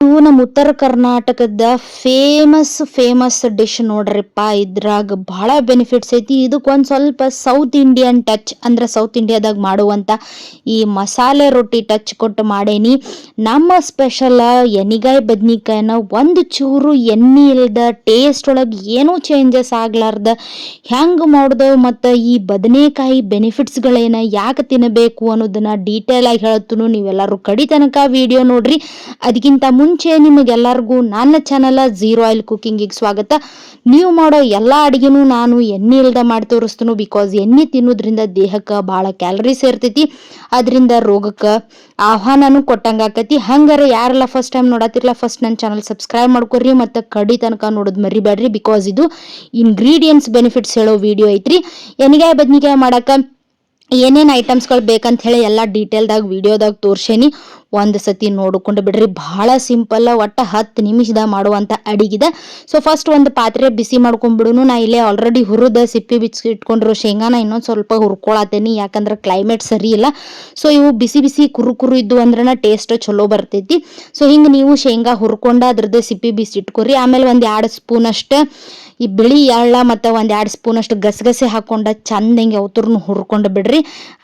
ಇವು ನಮ್ಮ ಉತ್ತರ ಕರ್ನಾಟಕದ ಫೇಮಸ್ ಫೇಮಸ್ ಡಿಶ್ ನೋಡ್ರಿಪ್ಪ. ಇದ್ರಾಗ ಬಹಳ ಬೆನಿಫಿಟ್ಸ್ ಐತಿ. ಇದಕ್ಕೆ ಒಂದು ಸ್ವಲ್ಪ ಸೌತ್ ಇಂಡಿಯನ್ ಟಚ್ ಅಂದ್ರೆ ಸೌತ್ ಇಂಡಿಯಾದಾಗ ಮಾಡುವಂತ ಈ ಮಸಾಲೆ ರೊಟ್ಟಿ ಟಚ್ ಕೊಟ್ಟು ಮಾಡೇನಿ. ನಮ್ಮ ಸ್ಪೆಷಲ್ ಎನಿಗಾಯಿ ಬದ್ನಿಕಾಯಿನ ಒಂದು ಚೂರು ಎಣ್ಣೆ ಇಲ್ದ ಟೇಸ್ಟ್ ಒಳಗೆ ಏನೂ ಚೇಂಜಸ್ ಆಗ್ಲಾರ್ದ. ಹೆಂಗೆ ಮಾಡ್ದೆವು ಮತ್ತು ಈ ಬದನೆಕಾಯಿ ಬೆನಿಫಿಟ್ಸ್ಗಳೇನ ಯಾಕೆ ತಿನ್ನಬೇಕು ಅನ್ನೋದನ್ನ ಡೀಟೇಲ್ ಆಗಿ ಹೇಳತ್ತು ನೀವೆಲ್ಲರೂ ಕಡಿ ತನಕ ವಿಡಿಯೋ ನೋಡ್ರಿ ಅದಕ್ಕಿಂತ ಮುಂಚೆ ನಿಮಗೆಲ್ಲರಿಗೂ ನನ್ನ ಚಾನಲ ಝೀರೋ ಆಯಿಲ್ ಕುಕಿಂಗಿಗೆ ಸ್ವಾಗತ. ನೀವು ಮಾಡೋ ಎಲ್ಲ ಅಡುಗೆನೂ ನಾನು ಎಣ್ಣೆ ಇಲ್ಲದೆ ಮಾಡಿ ತೋರಿಸ್ತೀನಿ ಬಿಕಾಸ್ ಎಣ್ಣೆ ತಿನ್ನೋದ್ರಿಂದ ದೇಹಕ್ಕೆ ಭಾಳ ಕ್ಯಾಲರಿ ಇರ್ತೈತಿ. ಅದರಿಂದ ರೋಗಕ್ಕೆ ಆಹ್ವಾನನೂ ಕೊಟ್ಟಂಗೆ ಆಕತಿ. ಹಂಗಾರೆ ಯಾರೆಲ್ಲ ಫಸ್ಟ್ ಟೈಮ್ ನೋಡತ್ತಿರಲ್ಲ ಫಸ್ಟ್ ನನ್ನ ಚಾನಲ್ ಸಬ್ಸ್ಕ್ರೈಬ್ ಮಾಡ್ಕೊರಿ ಮತ್ತು ಕಡಿ ತನಕ ನೋಡೋದು ಮರಿಬೇಡ್ರಿ ಬಿಕಾಸ್ ಇದು ಇಂಗ್ರೀಡಿಯೆಂಟ್ಸ್ ಬೆನಿಫಿಟ್ಸ್ ಹೇಳೋ ವಿಡಿಯೋ ಐತ್ರಿ. ಎಣ್ಗಾಯಿ, ಬದ್ನಿಕಾಯಿ ಮಾಡಕ್ಕೆ ಏನೇನು ಐಟಮ್ಸ್ಗಳು ಬೇಕಂತ ಹೇಳಿ ಎಲ್ಲ ಡೀಟೇಲ್ದಾಗ ವೀಡಿಯೋದಾಗ ತೋರ್ಸೇನಿ. ಒಂದು ಸತಿ ನೋಡಿಕೊಂಡು ಬಿಡ್ರಿ. ಭಾಳ ಸಿಂಪಲ್ ಒಟ್ಟು ಹತ್ತು ನಿಮಿಷದಾಗ ಮಾಡುವಂಥ ಅಡಿಗಿದೆ. ಸೊ ಫಸ್ಟ್ ಒಂದು ಪಾತ್ರೆ ಬಿಸಿ ಮಾಡ್ಕೊಂಡ್ಬಿಡುನು. ನಾ ಇಲ್ಲೇ ಆಲ್ರೆಡಿ ಹುರಿದ ಸಿಪ್ಪಿ ಬಿಚ್ಚಿ ಇಟ್ಕೊಂಡ್ರು. ಶೇಂಗಾನ ಇನ್ನೊಂದು ಸ್ವಲ್ಪ ಹುರ್ಕೊಳತೇನಿ. ಯಾಕಂದ್ರೆ ಕ್ಲೈಮೇಟ್ ಸರಿ ಇಲ್ಲ. ಸೊ ಇವು ಬಿಸಿ ಬಿಸಿ ಕುರು ಕುರು ಇದ್ದು ಅಂದ್ರೆ ಟೇಸ್ಟ್ ಚಲೋ ಬರ್ತೈತಿ. ಸೊ ಹಿಂಗೆ ನೀವು ಶೇಂಗಾ ಹುರ್ಕೊಂಡು ಅದ್ರದ್ದು ಸಿಪ್ಪಿ ಬಿಸಿ ಇಟ್ಕೊರಿ. ಆಮೇಲೆ ಒಂದು ಎರಡು ಸ್ಪೂನ್ ಅಷ್ಟು ಈ ಬಿಳಿ ಎಳ್ಳ ಮತ್ತು ಒಂದು ಎರಡು ಸ್ಪೂನ್ ಅಷ್ಟು ಗಸಗಸೆ ಹಾಕೊಂಡು ಚಂದ ಹಿಂಗೆ ಅವತ್ರನ್ನು ಹುರ್ಕೊಂಡು ಬಿಡ್ರಿ.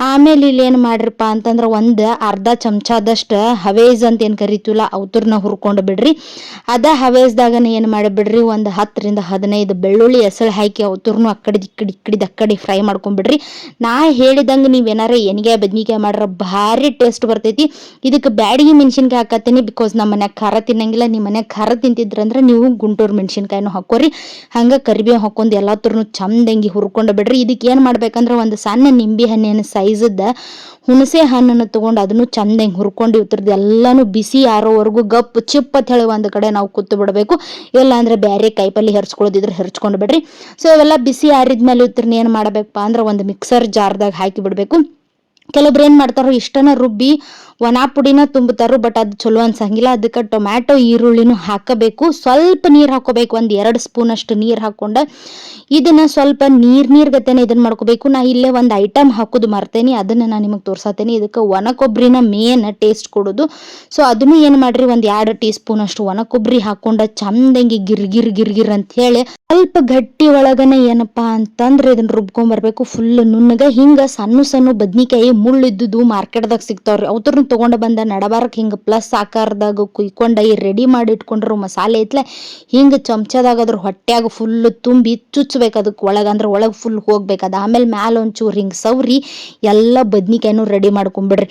ಆಮೇಲೆ ಇಲ್ಲಿ ಏನು ಮಾಡ್ರಿಪ್ಪ ಅಂತಂದ್ರೆ ಒಂದು ಅರ್ಧ ಚಮಚದಷ್ಟು ಹವೇಜ್ ಅಂತ ಏನು ಕರಿತೀವಲ್ಲ ಅವತ್ರನ್ನ ಹುರ್ಕೊಂಡು ಬಿಡ್ರಿ. ಅದ ಹವೇಜ್ದಾಗ ಏನು ಮಾಡಿಬಿಡ್ರಿ ಒಂದು ಹತ್ತರಿಂದ ಹದಿನೈದು ಬೆಳ್ಳುಳ್ಳಿ ಹೆಸಳು ಹಾಕಿ ಅವತ್ರನ್ನು ಅಕ್ಕಡಿ ಇಕ್ಕಡಿ ಇಕ್ಕಡಿದ ಅಕ್ಕಡಿ ಫ್ರೈ ಮಾಡ್ಕೊಂಡ್ಬಿಡ್ರಿ ನಾ ಹೇಳಿದಂಗೆ ನೀವು ಏನಾರ ಎಣ್ಗಾಯಿ ಬದ್ನಿಕಾಯಿ ಮಾಡ್ರೆ ಭಾರಿ ಟೇಸ್ಟ್ ಬರ್ತೈತಿ. ಇದಕ್ಕೆ ಬ್ಯಾಡಿಗೆ ಮೆಣಸಿನ್ಕಾಯಿ ಹಾಕತ್ತೀನಿ ಬಿಕಾಸ್ ನಮ್ಮ ಮನ್ಯಾಗ ಖಾರ ತಿನ್ನಂಗಿಲ್ಲ ನಿಮ್ಮ ಮನ್ಯಾಗ ಖಾರ ತಿಂತಿದ್ರಂದ್ರೆ ನೀವು ಗುಂಟೂರು ಮೆಣಸಿನ್ಕಾಯಿನೂ ಹಾಕೋರಿ. ಹಂಗೆ ಕರಿಬೇವು ಹಾಕೊಂಡು ಎಲ್ಲತ್ರನು ಚಂದಂಗಿ ಹುರ್ಕೊಂಡು ಬಿಡ್ರಿ. ಇದಕ್ಕೆ ಏನು ಮಾಡ್ಬೇಕಂದ್ರೆ ಒಂದು ಸಣ್ಣ ನಿಂಬೆ ಹಣ್ಣಿನ ಸೈಜದ ಹುಣಸೆ ಹಣ್ಣನ್ನು ತೊಗೊಂಡು ಅದನ್ನು ಚಂದಂಗೆ ಹುರ್ಕೊಂಡು ಇರ್ತರದ್ದು ಎಲ್ಲನೂ ಬಿಸಿ ಆರೋವರೆಗೂ ಗಪ್ ಚಿಪ್ ಅಂತ ಹೇಳಿ ಒಂದು ಕಡೆ ನಾವು ಕೂತು ಬಿಡಬೇಕು. ಇಲ್ಲ ಅಂದ್ರೆ ಬೇರೆ ಕೈಪಲ್ಲಿ ಹೆರ್ಚ್ಕೊಳ್ಳೋದಿದ್ರೆ ಹೆರ್ಚ್ಕೊಂಡು ಬಿಡ್ರಿ. ಸೊ ಇವೆಲ್ಲ ಬಿಸಿ ಆರಿದ ಮೇಲೆ ಇತ್ರನ್ನ ಏನು ಮಾಡಬೇಕಪ್ಪ ಅಂದ್ರೆ ಒಂದು ಮಿಕ್ಸರ್ ಜಾರ್ದಾಗ ಹಾಕಿ ಬಿಡಬೇಕು. ಕೆಲವೊಬ್ರು ಏನು ಮಾಡ್ತಾರೋ ಇಷ್ಟನ ರುಬ್ಬಿ ಒಣ ಪುಡಿನ ತುಂಬುತ್ತಾರೋ ಬಟ್ ಅದು ಚಲೋ ಅನ್ಸಂಗಿಲ್ಲ. ಅದಕ್ಕೆ ಟೊಮ್ಯಾಟೊ, ಈರುಳ್ಳಿನೂ ಹಾಕಬೇಕು. ಸ್ವಲ್ಪ ನೀರು ಹಾಕೋಬೇಕು. ಒಂದು ಎರಡು ಸ್ಪೂನ್ ಅಷ್ಟು ನೀರು ಹಾಕೊಂಡು ಇದನ್ನ ಸ್ವಲ್ಪ ನೀರ್ ನೀರ್ ಗತೆನೆ ಇದನ್ನ ಮಾಡ್ಕೋಬೇಕು. ನಾ ಇಲ್ಲೇ ಒಂದು ಐಟಮ್ ಹಾಕೋದು ಮರ್ತೇನೆ. ಅದನ್ನ ನಾನು ನಿಮಗೆ ತೋರ್ಸತ್ತೇನೆ ಇದಕ್ಕೆ ಒಣ ಕೊಬ್ಬರಿನ ಮೇನ್ ಟೇಸ್ಟ್ ಕೊಡೋದು. ಸೊ ಅದನ್ನು ಏನು ಮಾಡ್ರಿ? ಒಂದು ಎರಡು ಟೀ ಸ್ಪೂನ್ ಅಷ್ಟು ಒಣ ಕೊಬ್ಬರಿ ಹಾಕೊಂಡ ಚಂದಂಗಿ ಗಿರ್ಗಿರ್ ಗಿರ್ಗಿರ್ ಅಂತ ಹೇಳಿ ಸ್ವಲ್ಪ ಗಟ್ಟಿ ಒಳಗನೆ ಏನಪ್ಪಾ ಅಂತಂದ್ರೆ ಇದನ್ನ ರುಬ್ಕೊಂಡ್ ಬರ್ಬೇಕು. ಫುಲ್ ನುಣ್ಣಗ ಹಿಂಗ ಸಣ್ಣ ಸಣ್ಣ ಬದ್ನಿಕಾಯಿ ಮುಳ್ಳಿದ್ದುದು ಮಾರ್ಕೆಟ್ದಾಗ ಸಿಗ್ತಾವ್ರಿ. ಅವ್ರನ್ನ ತಗೊಂಡ ಬಂದ ನಡಬಾರಕ್ ಹಿಂಗ ಪ್ಲಸ್ ಆಕಾರದಾಗ ಕುಯ್ಕೊಂಡ ರೆಡಿ ಮಾಡಿ ಇಟ್ಕೊಂಡ್ರು ಮಸಾಲೆ ಐತ್ಲೆ, ಹಿಂಗ ಚಮಚದಾಗ ಅದ್ರ ಹೊಟ್ಯಾಗ ಫುಲ್ ತುಂಬಿ ಚುಚ್ಚಬೇಕು ಅದಕ್ಕೆ ಒಳಗೆ, ಅಂದ್ರೆ ಒಳಗೆ ಫುಲ್ ಹೋಗ್ಬೇಕು ಅದು. ಆಮೇಲೆ ಮ್ಯಾಲ ಒಂಚೂರು ಹಿಂಗೆ ಸವ್ರಿ, ಎಲ್ಲ ಬದ್ನಿಕಾಯಿನೂ ರೆಡಿ ಮಾಡ್ಕೊಂಬಿಡ್ರಿ.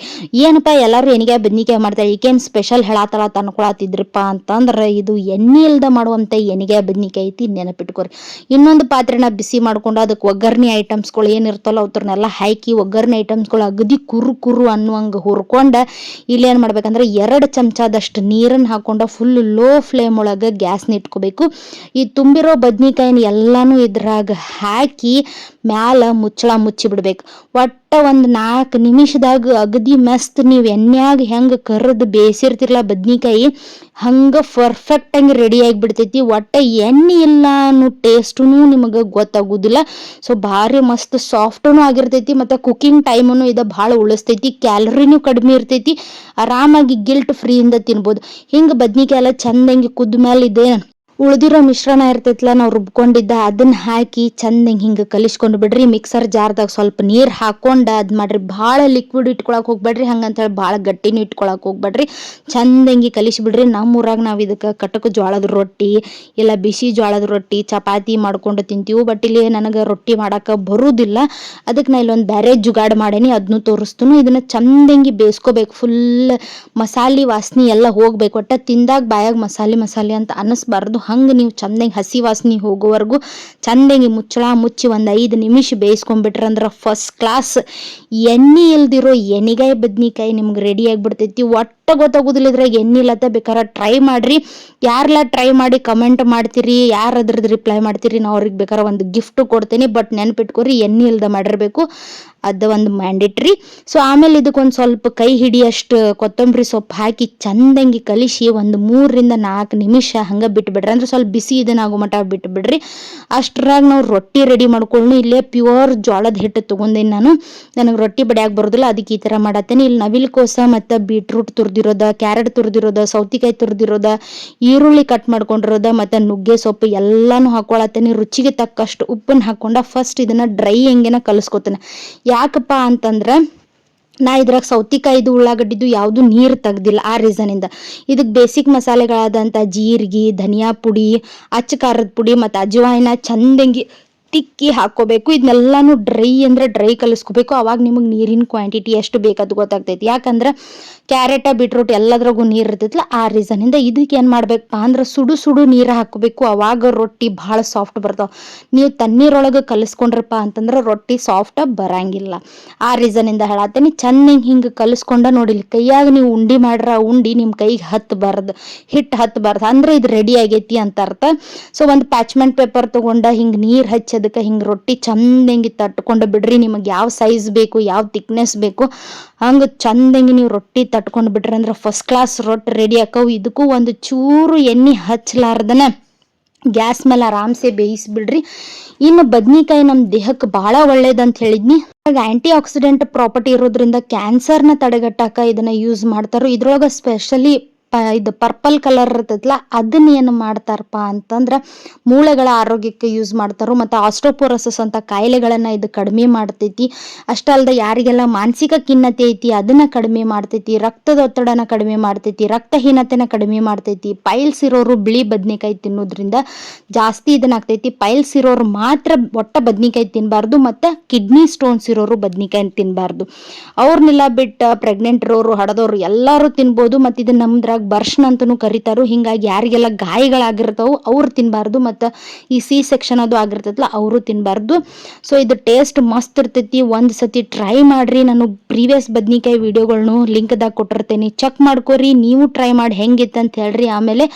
ಏನಪ್ಪ ಎಲ್ಲರೂ ಎಣ್ಗಾಯಿ ಬದ್ನಿಕಾಯಿ ಮಾಡ್ತಾರೆ, ಈಗೇನು ಸ್ಪೆಷಲ್ ಹೇಳತ್ತಲ್ಲ ತನ್ಕೊಳತಿದ್ರಪ್ಪ ಅಂತಂದ್ರೆ ಇದು ಎಣ್ಣೆ ಇಲ್ದ ಮಾಡುವಂಥ ಎಣ್ಗಾಯಿ ಬದ್ನಿಕಾಯಿ ಐತಿ, ನೆನಪಿಟ್ಕೊರಿ. ಇನ್ನೊಂದು ಪಾತ್ರೆನ ಬಿಸಿ ಮಾಡ್ಕೊಂಡು ಅದಕ್ಕೆ ಒಗ್ಗರಣೆ ಐಟಮ್ಸ್ಗಳು ಏನಿರ್ತಲ್ಲ ಅವ್ರನ್ನೆಲ್ಲ ಹಾಕಿ ಒಗ್ಗರಣೆ ಐಟಮ್ಸ್ಗಳು ಅಗದಿ ಕುರು ಕುರು ಅನ್ನುವಂಗೆ ಹುರ್ಕೊಂಡು ಇಲ್ಲಿ ಏನು ಮಾಡ್ಬೇಕಂದ್ರೆ ಎರಡು ಚಮಚದಷ್ಟು ನೀರನ್ನು ಹಾಕೊಂಡು ಫುಲ್ ಲೋ ಫ್ಲೇಮ್ ಒಳಗೆ ಗ್ಯಾಸ್ನ ಇಟ್ಕೋಬೇಕು. ಈ ತುಂಬಿರೋ ಬದ್ನಿಕಾಯಿನ ಎಲ್ಲಾನು ಇದ್ರಾಗ ಹಾಕಿ ಮ್ಯಾಲ ಮುಚ್ಚಳ ಮುಚ್ಚಿ ಬಿಡ್ಬೇಕು ಒಟ್ಟು ಒಂದು ನಾಲ್ಕು ನಿಮಿಷದಾಗ ಅಗದಿ ಮಸ್ತ್ ನೀವು ಎಣ್ಣೆಯಾಗ ಹೆಂಗೆ ಕರ್ದು ಬೇಯಿಸಿರ್ತಿರಲ್ಲ ಬದ್ನಿಕಾಯಿ, ಹಂಗೆ ಪರ್ಫೆಕ್ಟಾಗಿ ರೆಡಿ ಆಗಿಬಿಡ್ತೈತಿ. ಒಟ್ಟ ಎಣ್ಣೆ ಇಲ್ಲ ಅನ್ನೋ ಟೇಸ್ಟೂ ನಿಮಗೆ ಗೊತ್ತಾಗೋದಿಲ್ಲ. ಸೊ ಭಾರಿ ಮಸ್ತ್ ಸಾಫ್ಟೂ ಆಗಿರ್ತೈತಿ ಮತ್ತು ಕುಕಿಂಗ್ ಟೈಮೂ ಇದು ಭಾಳ ಉಳಿಸ್ತೈತಿ. ಕ್ಯಾಲರಿನೂ ಕಡಿಮೆ ಇರ್ತೈತಿ. ಆರಾಮಾಗಿ ಗಿಲ್ಟ್ ಫ್ರೀಯಿಂದ ತಿನ್ಬೋದು. ಹಿಂಗೆ ಬದ್ನಿಕಾಯಿ ಎಲ್ಲ ಚಂದಂಗಿ ಕುದ್ದ ಮೇಲೆ ಇದೆ ಉಳಿದಿರೋ ಮಿಶ್ರಣ ಇರ್ತೈತಲ್ಲ ನಾವು ರುಬ್ಕೊಂಡಿದ್ದ ಅದನ್ನ ಹಾಕಿ ಚಂದ ಹಿಂಗೆ ಕಲಿಸ್ಕೊಂಡು ಬಿಡ್ರಿ. ಮಿಕ್ಸರ್ ಜಾರ್ದಾಗ ಸ್ವಲ್ಪ ನೀರು ಹಾಕೊಂಡು ಅದು ಮಾಡ್ರಿ. ಭಾಳ ಲಿಕ್ವಿಡ್ ಇಟ್ಕೊಳಕ್ಕೆ ಹೋಗ್ಬೇಡ್ರಿ. ಹಂಗಂತೇಳಿ ಭಾಳ ಗಟ್ಟಿನೂ ಇಟ್ಕೊಳಕ್ಕೆ ಹೋಗ್ಬೇಡ್ರಿ. ಚಂದ ಹಿಂಗೆ ಕಲಿಸ್ಬಿಡ್ರಿ. ನಮ್ಮ ಊರಾಗ ನಾವು ಇದಕ್ಕೆ ಕಟಕ ಜೋಳದ ರೊಟ್ಟಿ, ಇಲ್ಲ ಬಿಸಿ ಜೋಳದ ರೊಟ್ಟಿ, ಚಪಾತಿ ಮಾಡ್ಕೊಂಡು ತಿಂತೀವಿ. ಬಟ್ ಇಲ್ಲಿ ನನಗೆ ರೊಟ್ಟಿ ಮಾಡಕ್ಕೆ ಬರುವುದಿಲ್ಲ ಅದಕ್ಕೆ ನಾ ಇಲ್ಲೊಂದು ಬೇರೆ ಜುಗಾಡ್ ಮಾಡೇನಿ. ಅದನ್ನು ತೋರಿಸ್ತು ಇದನ್ನು ಚಂದಂಗಿ ಬೇಯಿಸ್ಕೋಬೇಕು ಫುಲ್ ಮಸಾಲೆ ವಾಸನೆ ಎಲ್ಲ ಹೋಗ್ಬೇಕು. ಒಟ್ಟು ತಿಂದಾಗ ಬಾಯಾಗ ಮಸಾಲೆ ಮಸಾಲೆ ಅಂತ ಅನ್ನಿಸ್ಬಾರ್ದು ಹಂಗೆ ನೀವು ಚಂದಂಗೆ ಹಸಿ ವಾಸನೆ ಹೋಗೋವರೆಗೂ ಚಂದಂಗೆ ಮುಚ್ಚಳ ಮುಚ್ಚಿ ಒಂದು ಐದು ನಿಮಿಷ ಬೇಯಿಸ್ಕೊಂಡ್ಬಿಟ್ರಂದ್ರೆ ಫಸ್ಟ್ ಕ್ಲಾಸ್ ಎಣ್ಣೆ ಇಲ್ದಿರೋ ಎಣಿಗಾಯಿ ಬದ್ನಿಕಾಯಿ ನಿಮ್ಗೆ ರೆಡಿ ಆಗಿಬಿಡ್ತೈತಿ. ಒಟ್ಟು ಗೊತ್ತಾಗೋದಿಲ್ಲ ಇದ್ರಾಗ ಏನಿಲ್ಲತ್ತ ಬೇಕಾರ ಟ್ರೈ ಮಾಡಿರಿ. ಯಾರೆಲ್ಲ ಟ್ರೈ ಮಾಡಿ ಕಮೆಂಟ್ ಮಾಡ್ತೀರಿ, ಯಾರು ಅದ್ರದ್ದು ರಿಪ್ಲೈ ಮಾಡ್ತೀರಿ, ನಾವು ಅವ್ರಿಗೆ ಬೇಕಾರ ಒಂದು ಗಿಫ್ಟ್ ಕೊಡ್ತೀನಿ ಬಟ್ ನೆನ್ಪಿಟ್ಕೊರಿ ಎಣ್ಣೆ ಇಲ್ದ ಮಾಡಿರ್ಬೇಕು. ಅದು ಒಂದು ಮ್ಯಾಂಡೇಟ್ರಿ ಸೊ ಆಮೇಲೆ ಇದಕ್ಕೊಂದು ಸ್ವಲ್ಪ ಕೈ ಹಿಡಿಯಷ್ಟು ಕೊತ್ತಂಬರಿ ಸೊಪ್ಪು ಹಾಕಿ ಚಂದಂಗಿ ಕಲಿಸಿ ಒಂದು ಮೂರರಿಂದ ನಾಲ್ಕು ನಿಮಿಷ ಹಂಗೆ ಬಿಟ್ಬಿಡ್ರಿ. ಅಂದ್ರೆ ಸ್ವಲ್ಪ ಬಿಸಿ ಇದನ್ನಾಗೋ ಮಟ ಬಿಟ್ಬಿಡ್ರಿ. ಅಷ್ಟರಾಗ ನಾವು ರೊಟ್ಟಿ ರೆಡಿ ಮಾಡ್ಕೊಂಡು ಇಲ್ಲೇ ಪ್ಯೂರ್ ಜೋಳದ ಹಿಟ್ಟು ತೊಗೊಂಡೇನಿ ನಾನು. ನನಗೆ ರೊಟ್ಟಿ ಬಡಿಯಾಗಿ ಬರೋದಿಲ್ಲ ಅದಕ್ಕೆ ಈ ಥರ ಮಾಡತ್ತೇನೆ. ಇಲ್ಲಿ ನವಿಲು ಕೋಸ ಮತ್ತು ಬೀಟ್ರೂಟ್ ತುರಿದಿರೋದ, ಕ್ಯಾರೆಟ್ ತುರಿದಿರೋದ, ಸೌತಿಕಾಯಿ ತುರಿದಿರೋದ, ಈರುಳ್ಳಿ ಕಟ್ ಮಾಡ್ಕೊಂಡಿರೋದ, ಮತ್ತೆ ನುಗ್ಗೆ ಸೊಪ್ಪು ಎಲ್ಲಾನು ಹಾಕೊಳತ್ತೇನೆ. ರುಚಿಗೆ ತಕ್ಕಷ್ಟು ಉಪ್ಪನ್ನ ಹಾಕೊಂಡ ಫಸ್ಟ್ ಇದನ್ನ ಡ್ರೈ ಹೆಂಗೆನ ಕಲಿಸ್ಕೊತೇನೆ. ಯಾಕಪ್ಪ ಅಂತಂದ್ರೆ, ನಾ ಇದ್ರಾಗ ಸೌತಿಕಾಯಿದು ಉಳ್ಳಾಗಡ್ಡಿದು ಯಾವುದು ನೀರು ತೆಗ್ದಿಲ್ಲ ಆ ರೀಸನಿಂದ ಇದಕ್ಕೆ ಬೇಸಿಕ್ ಮಸಾಲೆಗಳಾದಂಥ ಜೀರಿಗೆ, ಧನಿಯಾ ಪುಡಿ, ಅಚ್ಚ ಖಾರದ ಪುಡಿ, ಮತ್ತು ಅಜವಾಯಿನ ಚಂದಂಗಿ ತಿಕ್ಕಿ ಹಾಕೋಬೇಕು. ಇದನ್ನೆಲ್ಲಾನು ಡ್ರೈ ಅಂದ್ರೆ ಡ್ರೈ ಕಲಿಸ್ಕೋಬೇಕು. ಅವಾಗ ನಿಮಗೆ ನೀರಿನ ಕ್ವಾಂಟಿಟಿ ಎಷ್ಟು ಬೇಕದು ಗೊತ್ತಾಗ್ತೈತಿ. ಯಾಕಂದ್ರೆ ಕ್ಯಾರೆಟ ಬಿಟ್ರೂಟ್ ಎಲ್ಲದ್ರಾಗೂ ನೀರು ಇರ್ತೈತಲ್ಲ ಆ ರೀಸನಿಂದ ಇದಕ್ಕೆ ಏನು ಮಾಡ್ಬೇಕಪ್ಪ ಅಂದ್ರೆ ಸುಡು ಸುಡು ನೀರು ಹಾಕಬೇಕು. ಅವಾಗ ರೊಟ್ಟಿ ಭಾಳ ಸಾಫ್ಟ್ ಬರ್ತಾವೆ. ನೀವು ತಣ್ಣೀರೊಳಗೆ ಕಲಿಸ್ಕೊಂಡ್ರಪ್ಪ ಅಂತಂದ್ರೆ ರೊಟ್ಟಿ ಸಾಫ್ಟ ಬರಂಗಿಲ್ಲ. ಆ ರೀಸನಿಂದ ಹೇಳತ್ತೀನಿ ಚೆನ್ನಾಗಿ ಹಿಂಗೆ ಕಲಿಸ್ಕೊಂಡ ನೋಡಿಲಿ ಕೈಯಾಗ ನೀವು ಉಂಡಿ ಮಾಡ್ರ ಉಂಡಿ ನಿಮ್ಮ ಕೈಗೆ ಹತ್ತಬಾರ್ದು ಹಿಟ್ಟು ಹತ್ತಬಾರ್ದು ಅಂದ್ರೆ ಇದು ರೆಡಿ ಆಗೈತಿ ಅಂತ ಅರ್ಥ. ಸೊ ಒಂದು ಪ್ಯಾಚ್ಮೆಂಟ್ ಪೇಪರ್ ತೊಗೊಂಡ ಹಿಂಗೆ ನೀರು ಹಚ್ಚಿ ಅದಕ್ಕೆ ಹಿಂಗೆ ರೊಟ್ಟಿ ಚಂದಂಗೆ ತಟ್ಕೊಂಡು ಬಿಡ್ರಿ, ನಿಮಗೆ ಯಾವ ಸೈಜ್ ಬೇಕು, ಯಾವ ತಿಕ್ನೆಸ್ ಬೇಕು, ಹಂಗೆ ಚಂದಂಗೆ ನೀವು ರೊಟ್ಟಿ ತಟ್ಕೊಂಡು ಬಿಟ್ರಿ ಅಂದ್ರೆ ಫಸ್ಟ್ ಕ್ಲಾಸ್ ರೊಟ್ಟಿ ರೆಡಿ ಆಕವು ಇದಕ್ಕೂ ಒಂದು ಚೂರು ಎಣ್ಣೆ ಹಚ್ಚಲಾರ್ದನ ಗ್ಯಾಸ್ ಮೇಲೆ ಆರಾಮ್ಸೆ ಬೇಯಿಸ್ಬಿಡ್ರಿ. ಇನ್ನು ಬದ್ನಿಕಾಯಿ ನಮ್ಮ ದೇಹಕ್ಕೆ ಭಾಳ ಒಳ್ಳೇದಂತ ಹೇಳಿದ್ನಿ. ಆ್ಯಂಟಿ ಆಕ್ಸಿಡೆಂಟ್ ಪ್ರಾಪರ್ಟಿ ಇರೋದ್ರಿಂದ ಕ್ಯಾನ್ಸರ್ನ ತಡೆಗಟ್ಟಾಕ ಇದನ್ನ ಯೂಸ್ ಮಾಡ್ತಾರೋ, ಇದ್ರೊಳಗೆ ಸ್ಪೆಷಲಿ ಪ, ಇದು ಪರ್ಪಲ್ ಕಲರ್ ಇರ್ತೈತಲ್ಲ ಅದನ್ನ ಏನು ಮಾಡ್ತಾರಪ್ಪ ಅಂತಂದ್ರೆ ಮೂಳೆಗಳ ಆರೋಗ್ಯಕ್ಕೆ ಯೂಸ್ ಮಾಡ್ತಾರೋ ಮತ್ತು ಆಸ್ಟ್ರೋಪೋರಸಸ್ ಅಂತ ಕಾಯಿಲೆಗಳನ್ನು ಇದು ಕಡಿಮೆ ಮಾಡ್ತೈತಿ. ಅಷ್ಟೇ ಯಾರಿಗೆಲ್ಲ ಮಾನಸಿಕ ಖಿನ್ನತೆ ಐತಿ, ಅದನ್ನ ಕಡಿಮೆ ಮಾಡ್ತೈತಿ, ರಕ್ತದ ಒತ್ತಡನ ಕಡಿಮೆ ಮಾಡ್ತೈತಿ, ರಕ್ತಹೀನತೆನ ಕಡಿಮೆ ಮಾಡ್ತೈತಿ ಪೈಲ್ಸ್ ಇರೋರು ಬಿಳಿ ಬದ್ನಿಕಾಯಿ ತಿನ್ನೋದ್ರಿಂದ ಜಾಸ್ತಿ ಇದನ್ನ ಆಗ್ತೈತಿ ಪೈಲ್ಸ್ ಇರೋರು ಮಾತ್ರ ಒಟ್ಟ ಬದ್ನಿಕಾಯಿ ತಿನ್ನಬಾರ್ದು ಮತ್ತು ಕಿಡ್ನಿ ಸ್ಟೋನ್ಸ್ ಇರೋರು ಬದ್ನಿಕಾಯಿ ತಿನ್ನಬಾರ್ದು ಅವ್ರನ್ನೆಲ್ಲ ಬಿಟ್ಟು ಪ್ರೆಗ್ನೆಂಟ್ ಇರೋರು ಹಡದವ್ರು ಎಲ್ಲರೂ ತಿನ್ಬೋದು ಮತ್ತು ಇದು ನಮ್ದ್ರಾಗ ಬರ್ಷನ್ ಅಂತಲೂ ಕರಿತಾರೋ, ಹಿಂಗಾಗಿ ಯಾರಿಗೆಲ್ಲ ಗಾಯಗಳಾಗಿರ್ತಾವೆ ಅವ್ರು ತಿನ್ನಬಾರ್ದು ಮತ್ತು ಈ ಸಿ ಸೆಕ್ಷನ್ ಅದು ಆಗಿರ್ತೈತಲ್ಲ ಅವರು ತಿನ್ನಬಾರ್ದು ಸೊ ಇದು ಟೇಸ್ಟ್ ಮಸ್ತ್ ಇರ್ತೈತಿ. ಒಂದು ಸತಿ ಟ್ರೈ ಮಾಡಿರಿ. ನಾನು ಪ್ರೀವಿಯಸ್ ಬದ್ನಿಕಾಯಿ ವಿಡಿಯೋಗಳ್ನು ಲಿಂಕ್ದಾಗ ಕೊಟ್ಟಿರ್ತೇನೆ. ಚೆಕ್ ಮಾಡ್ಕೊರಿ. ನೀವು ಟ್ರೈ ಮಾಡಿ ಹೆಂಗಿತ್ತು ಅಂತ ಹೇಳ್ರಿ. ಆಮೇಲೆ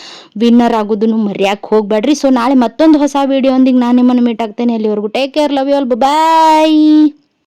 ವಿನ್ನರ್ ಆಗೋದನ್ನು ಮರ್ಯಾಕೆ ಹೋಗಬೇಡ್ರಿ ಸೊ ನಾಳೆ ಮತ್ತೊಂದು ಹೊಸ ವೀಡಿಯೋ ಒಂದಿಗೆ ನಾನು ನಿಮ್ಮನ್ನು ಮೀಟ್ ಆಗ್ತೇನೆ. ಅಲ್ಲಿವರೆಗೂ take care love you all bye